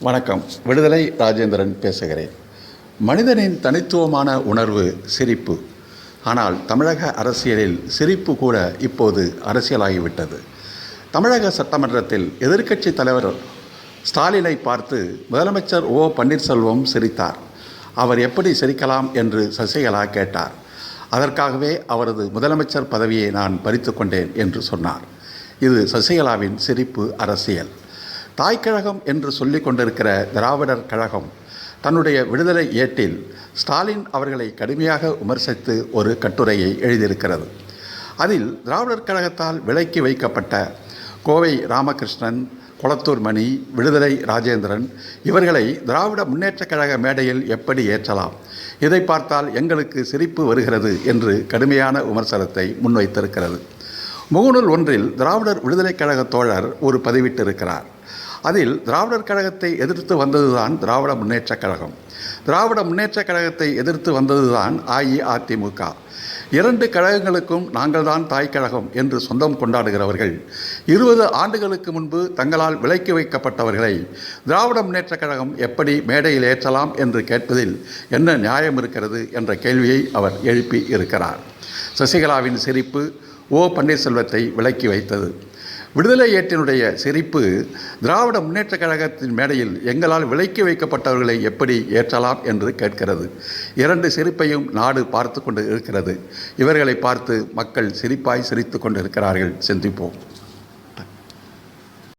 வணக்கம். விடுதலை ராஜேந்திரன் பேசுகிறேன். மனிதனின் தனித்துவமான உணர்வு சிரிப்பு. ஆனால் தமிழக அரசியலில் சிரிப்பு கூட இப்போது அரசியலாகிவிட்டது. தமிழக சட்டமன்றத்தில் எதிர்க்கட்சி தலைவர் ஸ்டாலினை பார்த்து முதலமைச்சர் ஓ. பன்னீர்செல்வம் சிரித்தார். அவர் எப்படி சிரிக்கலாம் என்று சசிகலா கேட்டார். அதற்காகவே அவரது முதலமைச்சர் பதவியை நான் பறித்து கொண்டேன் என்று சொன்னார். இது சசிகலாவின் சிரிப்பு அரசியல். தாய்க்கழகம் என்று சொல்லி கொண்டிருக்கிற திராவிடர் கழகம் தன்னுடைய விடுதலை ஏட்டில் ஸ்டாலின் அவர்களை கடுமையாக விமர்சித்து ஒரு கட்டுரையை எழுதியிருக்கிறது. அதில் திராவிடர் கழகத்தால் விலைக்கு வைக்கப்பட்ட கோவை ராமகிருஷ்ணன் குளத்தூர் மணி விடுதலை ராஜேந்திரன் இவர்களை திராவிட முன்னேற்றக் கழக மேடையில் எப்படி ஏற்றலாம்? இதை பார்த்தால் எங்களுக்கு சிரிப்பு வருகிறது என்று கடுமையான விமர்சனத்தை முன்வைத்திருக்கிறது. முகநூல் ஒன்றில் திராவிடர் விடுதலைக் கழக தோழர் ஒரு பதிவிட்டிருக்கிறார். அதில் திராவிடர் கழகத்தை எதிர்த்து வந்ததுதான் திராவிட முன்னேற்றக் கழகம். திராவிட முன்னேற்றக் கழகத்தை எதிர்த்து வந்ததுதான் அஇஅதிமுக. இரண்டு கழகங்களுக்கும் நாங்கள்தான் தாய் கழகம் என்று சொந்தம் கொண்டாடுகிறவர்கள். இருபது ஆண்டுகளுக்கு முன்பு தங்களால் விலக்கி வைக்கப்பட்டவர்களை திராவிட முன்னேற்றக் கழகம் எப்படி மேடையில் ஏற்றலாம் என்று கேட்பதில் என்ன நியாயம் இருக்கிறது என்ற கேள்வியை அவர் எழுப்பி இருக்கிறார். சசிகலாவின் சிரிப்பு ஓ பன்னீர்செல்வத்தை விலக்கி வைத்தது. விடுதலை ஏற்றினுடைய சிரிப்பு திராவிட முன்னேற்றக் கழகத்தின் மேடையில் எங்களால் விலைக்கு வைக்கப்பட்டவர்களை எப்படி ஏற்றலாம் என்று கேட்கிறது. இரண்டு சிரிப்பையும் நாடு பார்த்து கொண்டு இருக்கிறது. இவர்களை பார்த்து மக்கள் சிரிப்பாய் சிரித்து கொண்டிருக்கிறார்கள். சிந்திப்போம்.